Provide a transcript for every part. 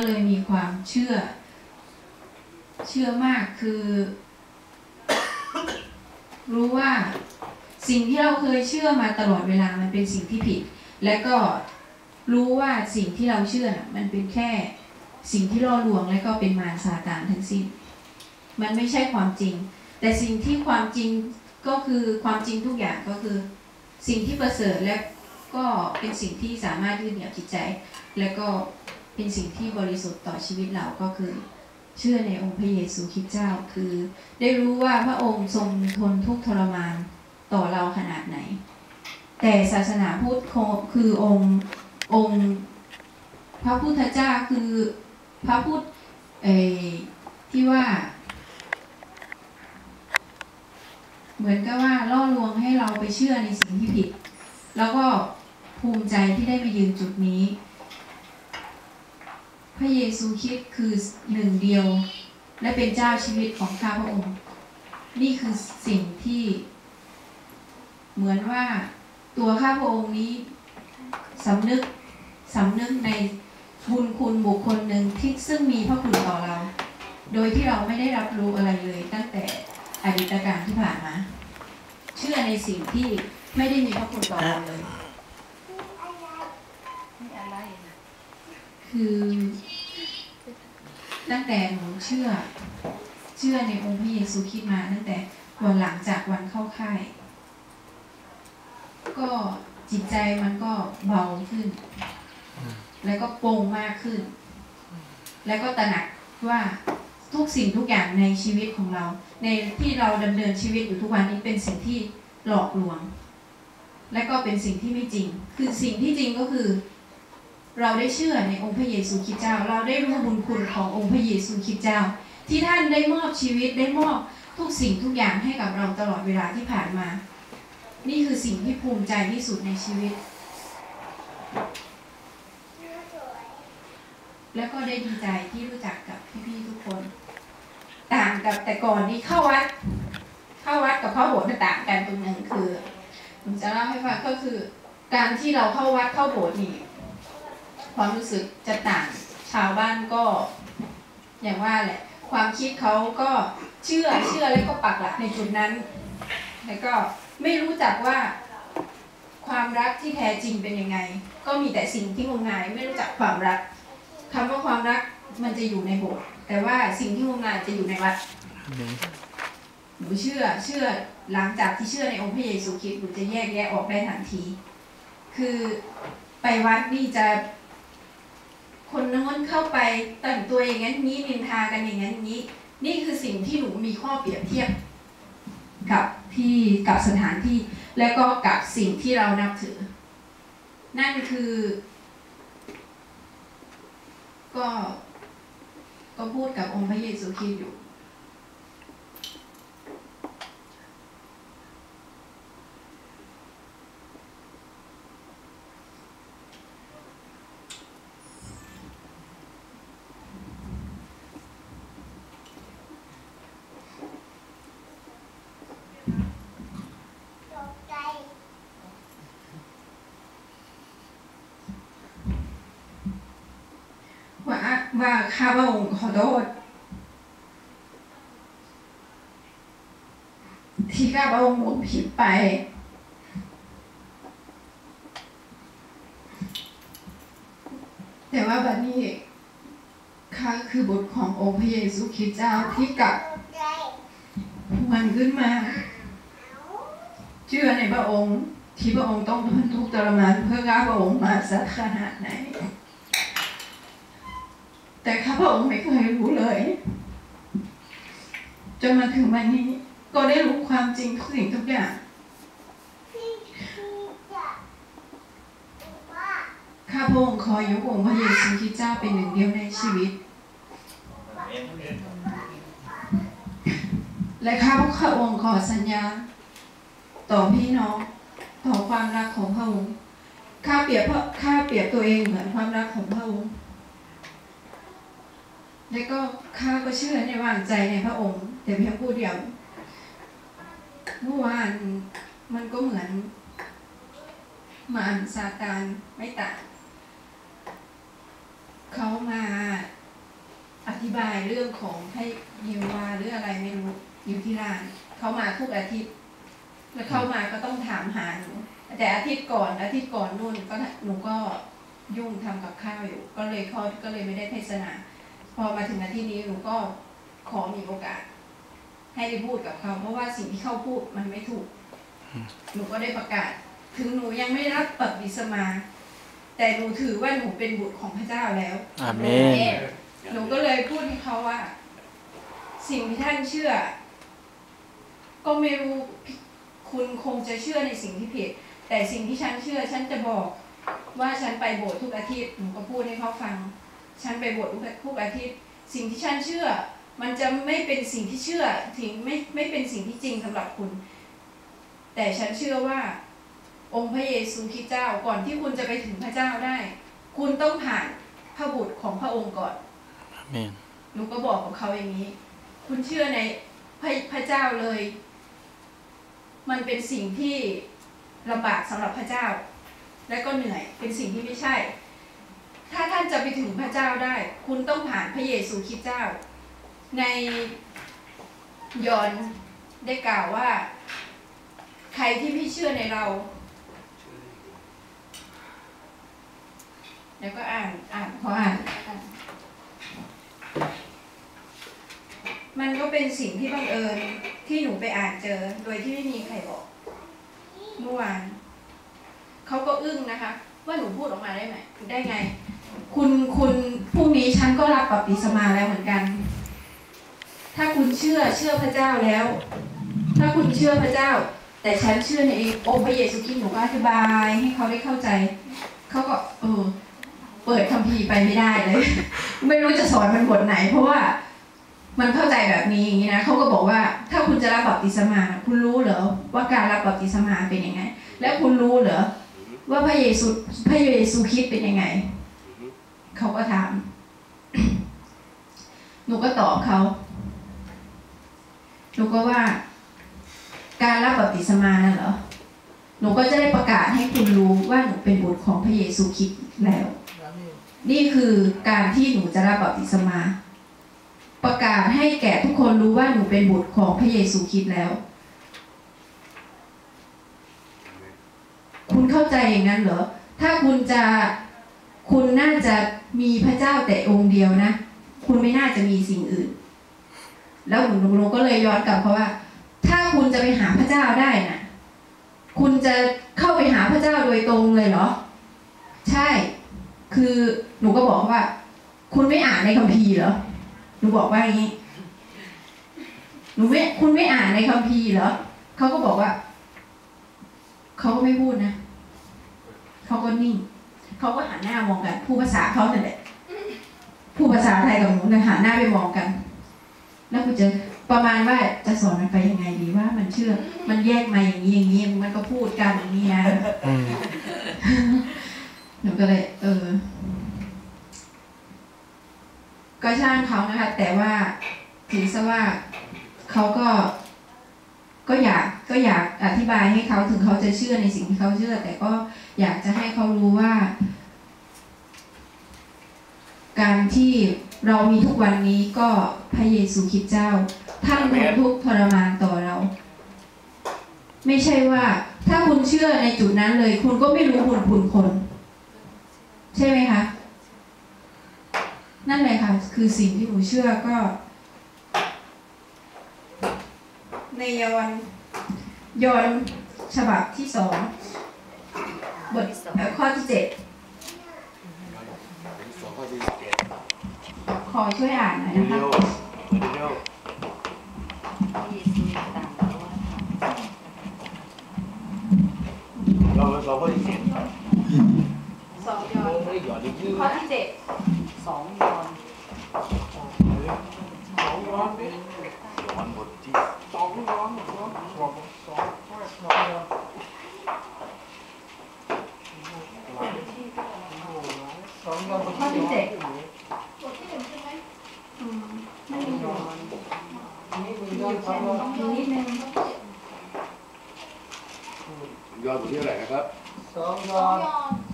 ก็เลยมีความเชื่อ เชื่อมากคือ รู้ว่าสิ่งที่เราเคยเชื่อมาตลอดเวลามันเป็นสิ่งที่ผิด และก็รู้ว่าสิ่งที่เราเชื่อน่ะมันเป็นแค่สิ่งที่ล่อลวงและก็เป็นมารซาตานทั้งสิ้น มันไม่ใช่ความจริง แต่สิ่งที่ความจริงก็คือความจริงทุกอย่างก็คือ สิ่งที่ประเสริฐและก็เป็นสิ่งที่สามารถยืดเหนี่ยวจิตใจ และก็ เป็นสิ่งที่บริสุทธิ์ต่อชีวิตเราก็คือ เชื่อในองค์พระเยซูคริสต์เจ้าคือ ได้รู้ว่าพระองค์ทรงทนทุกข์ทรมานต่อเราขนาดไหน แต่ศาสนาพุทธคือองค์องค์พระพุทธเจ้าคือพระพุทธเอที่ว่า เหมือนกับว่าล่อลวงให้เราไปเชื่อในสิ่งที่ผิด แล้วก็ภูมิใจที่ได้มายืนจุดนี้ พระเยซูคริสต์คือหนึ่งเดียว และเป็นเจ้าชีวิตของข้าพระองค์ นี่คือสิ่งที่ เหมือนว่าตัวข้าพระองค์นี้สำนึกสำนึกในบุญคุณบุคคลหนึ่งที่ซึ่งมีพระคุณต่อเรา โดยที่เราไม่ได้รับรู้อะไรเลย ตั้งแต่อดีตการที่ผ่านมา เชื่อในสิ่งที่ไม่ได้มีพระคุณต่อเราเลยไม่อะไรนะ คือ ตั้งแต่หนูเชื่อ เชื่อในองค์พระเยซูคริสต์มาตั้งแต่วันหลังจากวันเข้าค่าย ก็จิตใจมันก็เบาขึ้น แล้วก็โปร่งมากขึ้น แล้วก็ตระหนักว่าทุกสิ่งทุกอย่างในชีวิตของเรา ในที่เราดำเนินชีวิตอยู่ทุกวันนี้เป็นสิ่งที่หลอกลวง และก็เป็นสิ่งที่ไม่จริง คือสิ่งที่จริงก็คือ เราได้เชื่อในองค์พระเยซูคริสต์เจ้า เราได้รู้บุญคุณขององค์พระเยซูคริสต์เจ้า ที่ท่านได้มอบชีวิตได้มอบทุกสิ่งทุกอย่างให้กับเราตลอดเวลาที่ผ่านมา นี่คือสิ่งที่ภูมิใจที่สุดในชีวิต แล้วก็ได้ดีใจที่รู้จักกับพี่ๆทุกคน ต่างกับแต่ก่อนนี้เข้าวัด เข้าวัดกับเข้าโบสถ์ต่างกันตรงหนึ่งคือผมจะเล่าให้ฟังก็คือ การที่เราเข้าวัดเข้าโบสถ์นี่ ความรู้สึกจะต่าง ชาวบ้านก็ อย่างว่าแหละ ความคิดเขาก็เชื่อเชื่อแล้วก็ปักหลักในจุดนั้น แล้วก็ไม่รู้จักว่าความรักที่แท้จริงเป็นยังไง ก็มีแต่สิ่งที่งมงายไม่รู้จักความรักคำว่าความรักมันจะอยู่ในโบสถ์แต่ว่าสิ่งที่งมงายจะอยู่ในวัดหนูเชื่อเชื่อหลังจากที่เชื่อในองค์พระเยซูคริสต์หนูจะแยกแยะออกได้ทันที คือไปวัดนี่จะ คนโน้นเข้าไปแต่งตัวอย่างนั้นนี้นินทากันอย่างนั้นนี้ นี่คือสิ่งที่หนูมีข้อเปรียบเทียบ กับที่กับสถานที่ และก็กับสิ่งที่เรานับถือ นั่นคือ ก็ก็พูดกับองค์พระเยซูคริสต์อยู่ ว่าข้าพระองค์ขอโทษ ที่ข้าพระองค์หมดผิดไป แต่ว่าบัดนี้ข้าคือบทขององค์พระเยซูคริสต์เจ้าที่กลับมันขึ้นมา เชื่อในพระองค์ที่พระองค์ต้องทนทุกข์ทรมานเพื่อข้าพระองค์มาสักขนาดไหน แต่ข้าพระองค์ไม่เคยรู้เลย จนมาถึงวันนี้ ก็ได้รู้ความจริงทุกสิ่งทุกอย่างข้าพระองค์ขอยกองค์พระเยซูคริสต์เจ้าเป็นหนึ่งเดียวในชีวิต และข้าพระองค์ขอสัญญา ต่อพี่น้องต่อความรักของพระองค์ข้าเปรียบข้าเปรียบตัวเองเหมือนความรักของพระองค์ แล้วก็ข้าก็เชื่อในวางใจในพระองค์ แต่เพียงผู้เดียว เมื่อวานมันก็เหมือนมารซาตานไม่ต่างเขามาอธิบายเรื่องของให้เยียวาหรืออะไรไม่รู้อยู่ที่ร้านเขามาทุกอาทิตย์ แล้วเข้ามาก็ต้องถามหาหนูแต่อาทิตย์ก่อนอาทิตย์ก่อนนู่นก็หนูก็ยุ่งทำกับข้าวอยู่ ก็เลยเขาก็เลยไม่ได้เทศนา พอมาถึงอาทิตย์นี้หนูก็ขอมีโอกาส ให้ได้พูดกับเขาเพราะว่าสิ่งที่เขาพูดมันไม่ถูก หนูก็ได้ประกาศ ถึงหนูยังไม่รับปฏิสมา แต่หนูถือว่าหนูเป็นบุตรของพระเจ้าแล้วอาเมนหนูก็เลยพูดให้เขาว่า สิ่งที่ท่านเชื่อ ก็ไม่รู้คุณคงจะเชื่อในสิ่งที่ผิด แต่สิ่งที่ฉันเชื่อฉันจะบอกว่าฉันไปโบสถ์ทุกอาทิตย์หนูก็พูดให้เขาฟัง ฉันไปโบสถ์ทุกอาทิตย์สิ่งที่ฉันเชื่อ มันจะไม่เป็นสิ่งที่เชื่อถึงไม่ไม่เป็นสิ่งที่จริงสำหรับคุณ แต่ฉันเชื่อว่า องค์พระเยซูคริสต์เจ้าก่อนที่คุณจะไปถึงพระเจ้าได้ คุณต้องผ่านพระบุตรของพระองค์ก่อนอาเมนหนูก็บอกกับเขาอย่างนี้ คุณเชื่อในพระพระเจ้าเลย มันเป็นสิ่งที่ลำบากสำหรับพระเจ้า และก็เหนื่อยเป็นสิ่งที่ไม่ใช่ ถ้าท่านจะไปถึงพระเจ้าได้ คุณต้องผ่านพระเยซูคริสต์เจ้า ในยอห์นได้กล่าวว่า ใครที่ไม่เชื่อในเรา แล้วก็อ่านอ่านขออ่านมันก็เป็นสิ่งที่บังเอิญที่หนูไปอ่านเจอ โดยที่ไม่มีใครบอกเมื่อวานเขาก็อึ้งนะคะ ว่าหนูพูดออกมาได้ไหมได้ไง คุณคุณพรุ่งนี้ฉันก็รับปฏิสมาแล้วเหมือนกัน ถ้าคุณเชื่อเชื่อพระเจ้าแล้ว ถ้าคุณเชื่อพระเจ้า แต่ฉันเชื่อในองค์พระเยซูคริสต์หนูก็อธิบาย ให้เขาได้เข้าใจ เขาก็ เออ เปิดคัมภีร์ไปไม่ได้เลย ไม่รู้จะสอนมันบทไหน เพราะว่ามันเข้าใจแบบนี้อย่างนี้นะเขาก็บอกว่า ถ้าคุณจะรับบัพติศมา คุณรู้เหรอว่าการรับบัพติศมาเป็นยังไง แล้วคุณรู้เหรอว่าพระเยซูพระเยซูคริสต์เป็นยังไง เขาก็ถาม หนูก็ตอบเขาหนูก็ว่า การรับบัพติศมานั่นเหรอ หนูก็จะได้ประกาศให้คุณรู้ว่าหนูเป็นบุตรของพระเยซูคริสต์แล้ว นี่คือการที่หนูจะรับบัพติศมา ประกาศให้แก่ทุกคนรู้ว่าหนูเป็นบุตรของพระเยซูคริสต์แล้ว คุณเข้าใจอย่างนั้นเหรอ ถ้าคุณจะ คุณน่าจะมีพระเจ้าแต่องค์เดียวนะ คุณไม่น่าจะมีสิ่งอื่น แล้วหนูหนูก็เลยย้อนกลับเพราะว่า ถ้าคุณจะไปหาพระเจ้าได้น่ะ คุณจะเข้าไปหาพระเจ้าโดยตรงเลยเหรอ ใช่ คือหนูก็บอกว่า คุณไม่อ่านในคัมภีร์เหรอ หนูบอกว่าอย่างนี้ หนูไม่ คุณไม่อ่านในคัมภีร์เหรอ เขาก็บอกว่า เขาก็ไม่พูดนะ เขาก็นิ่ง เขาก็หันหน้ามองกัน ผู้ภาษาเขานั่นแหละผู้ภาษาไทยกับหนูเนี่ยหันหน้าไปมองกัน แล้วคุณจะประมาณว่าจะสอนมันไปยังไงดีว่ามันเชื่อ มันแยกมาอย่างนี้อย่างนี้มันก็พูดกันอย่างนี้นะอืมหนูก็เลย เออ ก็ช่างเขานะคะแต่ว่าถือซะว่าเขาก็ ก็อยากก็อยากอธิบายให้เขาถึงเขาจะเชื่อในสิ่งที่เขาเชื่อ แต่ก็อยากจะให้เขารู้ว่า การที่เรามีทุกวันนี้ก็พระเยซูคริสต์เจ้า ท่านทนทุกทรมานต่อเรา ไม่ใช่ว่า ถ้าคุณเชื่อในจุดนั้นเลย คุณก็ไม่รู้บุญคุณคน ใช่ไหมคะ นั่นแหละค่ะ คือสิ่งที่หนูเชื่อก็ ในยอนยอนฉบับที่สองบทเอ่อข้อที่เจ็ดสองข้อที่เจ็ดขอช่วยอ่านหน่อยเร็นะคะวเร็วพระเยซูต่างแต่ว่าเราเราข้อที่เจ็ดสองยอนไม่ได้หยอดยืดข้อที่เจ็ดสองยอนสองร้อนหยอนบทที่ สองร้อนร้อนสองสองสองสองร้อนสองร้ อนข้อที่เจ็ดนี่อืมไม่มีอยู่มันมีย้ออนยู่สอแค่งร้อนมีนิดนึงยอดบทที่เท่าไหร่นะครับสองร้อน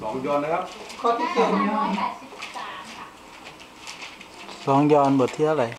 สองยอนนะครับข้อที่เจ็ดยอนขสองยอนบทที่เท่าไหร่